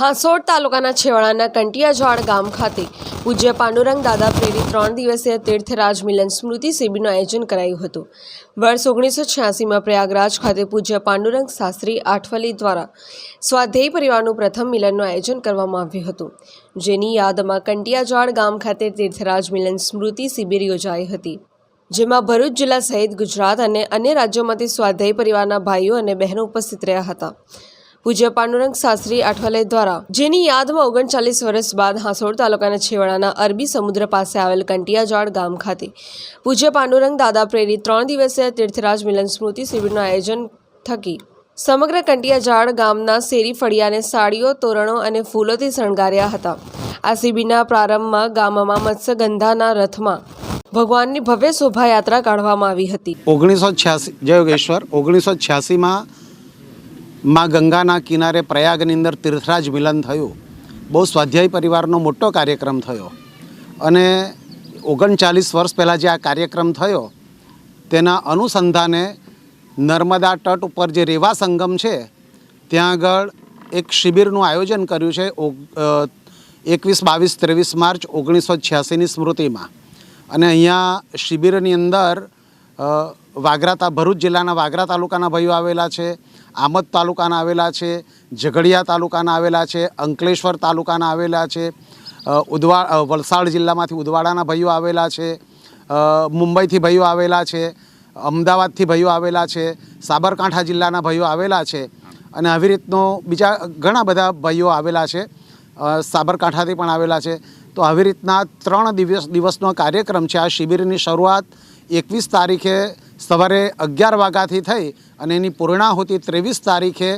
હાંસોડ તાલુકાના છેવાડાના કંટિયાઝાડ ગામ ખાતે પૂજ્ય પાંડુરંગ દાદા પ્રેરિત ત્રણ દિવસીય તીર્થરાજ મિલન સ્મૃતિ શિબિરનું આયોજન કરાયું હતું. વર્ષ ઓગણીસો છ્યાસીમાં પ્રયાગરાજ ખાતે પૂજ્ય પાંડુરંગ શાસ્ત્રી આઠવલી દ્વારા સ્વાધ્યાય પરિવારનું પ્રથમ મિલનનું આયોજન કરવામાં આવ્યું હતું. જેની યાદમાં કંટિયાઝાડ ગામ ખાતે તીર્થરાજ મિલન સ્મૃતિ શિબિર યોજાઈ હતી. જેમાં ભરૂચ જિલ્લા સહિત ગુજરાત અને અન્ય રાજ્યોમાંથી સ્વાધ્યાય પરિવારના ભાઈઓ અને બહેનો ઉપસ્થિત રહ્યા હતા. પૂજ્ય પાંડુરંગ શાસ્ત્રી આઠવલે દ્વારા, જેની યાદમાં ઓગણચાલીસ વર્ષ બાદ હાંસોડ તાલુકાના છેવાડાના અરબી સમુદ્ર પાસે આવેલ કંટિયાજાળ ગામ ખાતે. પૂજ્ય પાંડુરંગ દાદા પ્રેરિત ત્રણ દિવસીય તીર્થરાજ મિલન સ્મૃતિ શિબિરનું આયોજન થકી, સમગ્ર કંટિયાજાળ ગામના શેરી ફળિયાને સાડીઓ, તોરણો અને ફૂલોથી શણગાર્યા હતા. આ શિબિરના પ્રારંભમાં ગામમાં મત્સ્યગંધાના રથમાં ભગવાનની ભવ્ય શોભાયાત્રા કાઢવામાં આવી હતી. ઓગણીસો છ્યાસી, જય યોગેશ્વર. ઓગણીસો છ્યાસીમાં માં ગંગાના કિનારે પ્રયાગની અંદર તીર્થરાજ મિલન થયું. બહુ સ્વાધ્યાય પરિવારનો મોટો કાર્યક્રમ થયો. અને ઓગણચાલીસ વર્ષ પહેલાં જે આ કાર્યક્રમ થયો, તેના અનુસંધાને નર્મદા તટ ઉપર જે રેવા સંગમ છે, ત્યાં આગળ એક શિબિરનું આયોજન કર્યું છે એકવીસ, બાવીસ, ત્રેવીસ માર્ચ ઓગણીસો છ્યાસીની સ્મૃતિમાં. અને અહીંયા શિબિરની અંદર વાગરા ભરૂચ જિલ્લાના વાગરા તાલુકાના ભાઈઓ આવેલા છે, આમદ તાલુકાના આવેલા છે, ઝઘડિયા તાલુકાના આવેલા છે, અંકલેશ્વર તાલુકાના આવેલા છે ઉદવા વલસાડ જિલ્લામાંથી ઉદવાડાના ભાઈઓ આવેલા છે મુંબઈથી ભાઈઓ આવેલા છે, અમદાવાદથી ભાઈઓ આવેલા છે, સાબરકાંઠા જિલ્લાના ભાઈઓ આવેલા છે અને આવી રીતનો બીજા ઘણા બધા ભાઈઓ આવેલા છે સાબરકાંઠાથી પણ આવેલા છે. તો આવી રીતના ત્રણ દિવસ, દિવસનો કાર્યક્રમ છે. આ શિબિરની શરૂઆત એકવીસ તારીખે સવારે અગિયાર વાગ્યાથી થઈ અને એની પૂર્ણાહુતિ ત્રેવીસ તારીખે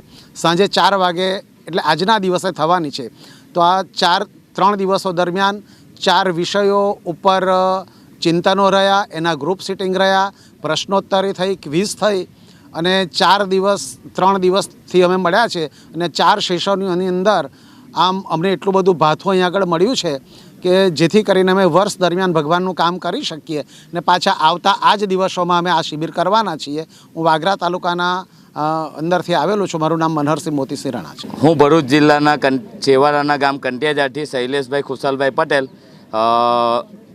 સાંજે ચાર વાગે, એટલે આજના દિવસે થવાની છે. તો આ ચાર, ત્રણ દિવસો દરમિયાન ચાર વિષયો ઉપર ચિંતનો રહ્યા, એના ગ્રુપ સિટિંગ રહ્યા, પ્રશ્નોત્તરી થઈ ક્વિઝ થઈ અને ચાર દિવસ, ત્રણ દિવસથી અમે મળ્યા છે અને ચાર સેશનોની અંદર આમ અમને એટલું બધું ભાથું અહીં આગળ મળ્યું છે કે જેથી કરીને અમે વર્ષ દરમિયાન ભગવાનનું કામ કરી શકીએ ને પાછા આવતા આ જ દિવસોમાં અમે આ શિબિર કરવાના છીએ. હું વાગરા તાલુકાના અંદરથી આવેલું છું. મારું નામ મનહરસિંહ મોતીસિંહ રાણા છે. હું ભરૂચ જિલ્લાના કં છેવાડાના ગામ કંટિયાજાથી શૈલેષભાઈ ખુશાલભાઈ પટેલ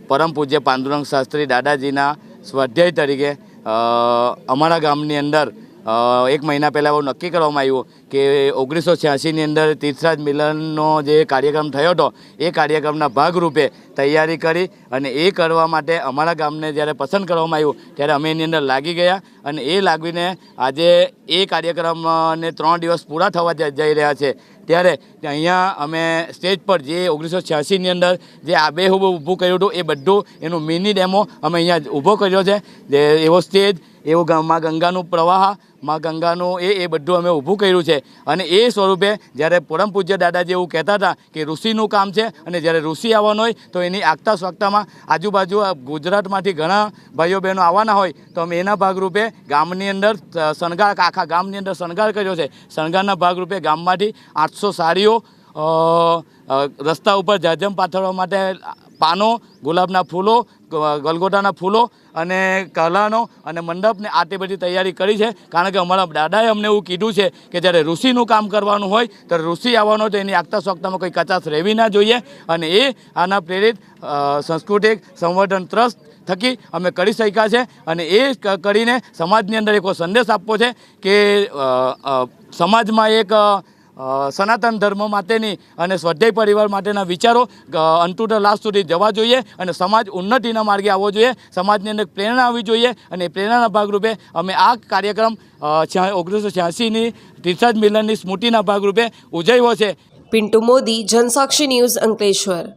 પરમ પૂજ્ય પાંડુરંગ શાસ્ત્રી દાદાજીના સ્વાધ્યાય તરીકે અમારા ગામની અંદર એક મહિના પહેલાં એવું નક્કી કરવામાં આવ્યું કે ઓગણીસો છ્યાસીની અંદર તીર્થરાજ મિલનનો જે કાર્યક્રમ થયો હતો, એ કાર્યક્રમના ભાગરૂપે તૈયારી કરી અને એ કરવા માટે અમારા ગામને જ્યારે પસંદ કરવામાં આવ્યું, ત્યારે અમે એની અંદર લાગી ગયા અને એ લાગીને આજે એ કાર્યક્રમને ત્રણ દિવસ પૂરા થવા જઈ રહ્યા છે. ત્યારે અહીંયા અમે સ્ટેજ પર જે ઓગણીસો છ્યાસીની અંદર જે આબેહૂબ ઊભું કર્યું હતું, એ બધું એનું મિની ડેમો અમે અહીંયા ઊભો કર્યો છે. જે એવો સ્ટેજ, એવો માં ગંગાનું પ્રવાહ માં ગંગાનું એ એ બધું અમે ઊભું કર્યું છે. અને એ સ્વરૂપે જ્યારે પરમ પૂજ્ય દાદાજી એવું કહેતા હતા કે ઋષિનું કામ છે અને જ્યારે ઋષિ આવવાનું હોય તો એની આગતા સ્વાગતામાં આજુબાજુ ગુજરાતમાંથી ઘણા ભાઈઓ બહેનો આવવાના હોય તો અમે એના ભાગરૂપે ગામની અંદર શણગાર, આખા ગામની અંદર શણગાર કર્યો છે. શણગારના ભાગરૂપે ગામમાંથી આઠસો સાડીઓ રસ્તા ઉપર જાજમ પાથરવા માટે પાનો, ગુલાબના ફૂલો ગલગોટાના ફૂલો અને કલાનો અને મંડપને આ તે બધી તૈયારી કરી છે. કારણ કે અમારા દાદાએ અમને એવું કીધું છે કે જ્યારે ઋષિનું કામ કરવાનું હોય, ત્યારે ઋષિ આવવાનો તો એની આગતા સોગતામાં કોઈ કચાશ રહેવી ના જોઈએ. અને એ આના પ્રેરિત સંસ્કૃતિક સંવર્ધન ટ્રસ્ટ થકી અમે કરી શક્યા છે. અને એ કરીને સમાજની અંદર એક સંદેશ આપવો છે કે સમાજમાં એક સનાતન ધર્મ માટેની અને સ્વાધ્યાય પરિવાર માટેના વિચારો અંતુટ લાસ્ટ સુધી જવા જોઈએ અને સમાજ ઉન્નતિના માર્ગે આવવો જોઈએ. સમાજની અંદર પ્રેરણા આવવી જોઈએ અને પ્રેરણાના ભાગરૂપે અમે આ કાર્યક્રમ ઓગણીસો છ્યાસીની તીર્થાજ મિલનની સ્મૃતિના ભાગરૂપે ઉજવ્યો છે. પિન્ટુ મોદી, જનસાક્ષી ન્યૂઝ અંકલેશ્વર.